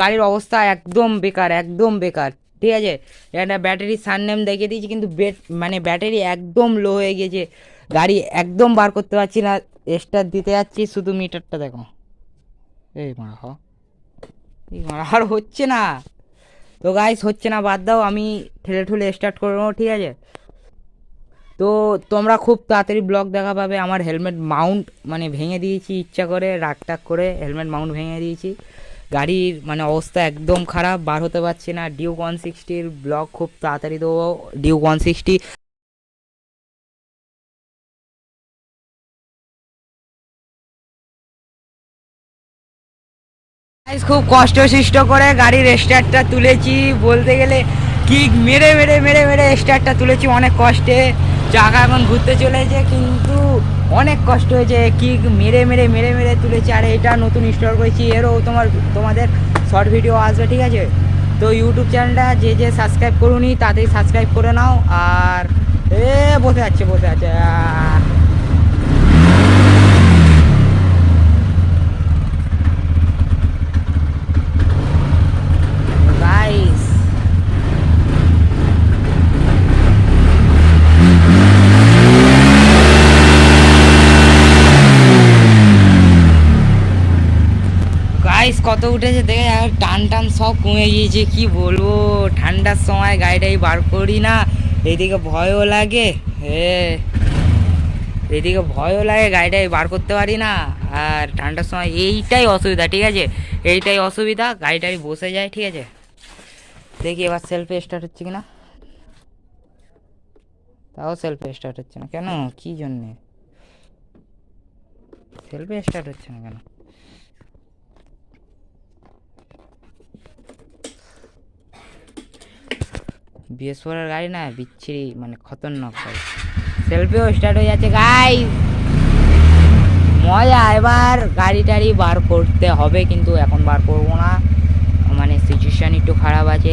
গাড়ির অবস্থা একদম বেকার একদম বেকার। ঠিক আছে? একটা ব্যাটারি সাননেম দেখিয়ে দিয়েছি, কিন্তু বেট মানে ব্যাটারি একদম লো হয়ে গেছে গাড়ি একদম বার করতে পারছি না। স্টার দিতে যাচ্ছি, শুধু মিটারটা দেখো। এই মারা হ। এই মারা আর হচ্ছে না। তো গাইস হচ্ছে না, বাদ দাও, আমি ঠেলে ঠুলে স্টার্ট করে নেব, ঠিক আছে? তো তোমরা খুব তাড়াতাড়ি ব্লগ দেখা পাবে। আমার হেলমেট মাউন্ট মানে ভেঙে দিয়েছি, ইচ্ছা করে রাগ টাক করে হেলমেট মাউন্ট ভেঙে দিয়েছি। গাড়ির মানে অবস্থা একদম খারাপ, বার হতে পারছে না। ডিউক ওয়ান সিক্সটির ব্লগ খুব তাড়াতাড়ি দেবো। ডিউক ওয়ান সিক্সটি খুব কষ্ট সৃষ্ট করে গাড়ির স্টার্টটা তুলেছি। বলতে গেলে কিক মেরে মেরে মেরে মেরে স্টার্টটা তুলেছি, অনেক কষ্টে। চাকা এখন ঘুরতে চলেছে, কিন্তু অনেক কষ্ট হয়েছে কিক মেরে মেরে মেরে মেরে তুলেছি, আর এটা নতুন ইনস্টল করেছি, এরও তোমার, তোমাদের শর্ট ভিডিও আসবে, ঠিক আছে? তো ইউটিউব চ্যানেলটা যে যে সাবস্ক্রাইব করুনি তাতেই সাবস্ক্রাইব করে নাও, আর এ, বসে আছে বসে আছে গাইস কত উঠেছে দেখে টান টান সব কমে গিয়েছে, কি বলব? ঠান্ডার সময় গাড়িটাই বার করি না। এদিকে ভয়ও লাগে হে এদিকে ভয়ও লাগে গাড়িটাই বার করতে পারি না। আর ঠান্ডার সময় এইটাই অসুবিধা, ঠিক আছে? এইটাই অসুবিধা গাড়িটাই বসে যায়, ঠিক আছে? দেখি এবার সেলফে স্টার্ট হচ্ছে কিনা। তাও সেলফে স্টার্ট হচ্ছে না, কেন? কি জন্যে? সেলফে স্টার্ট হচ্ছে না কেন? বিএস ফোরের গাড়ি না, বিচ্ছিরি মানে খতরনাক গাড়ি। সেলফিও স্টার্ট হয়ে যাচ্ছে গাই মজা, এবার গাড়ি টাড়ি বার করতে হবে, কিন্তু এখন বার করব না। মানে সিচুয়েশন একটু খারাপ আছে।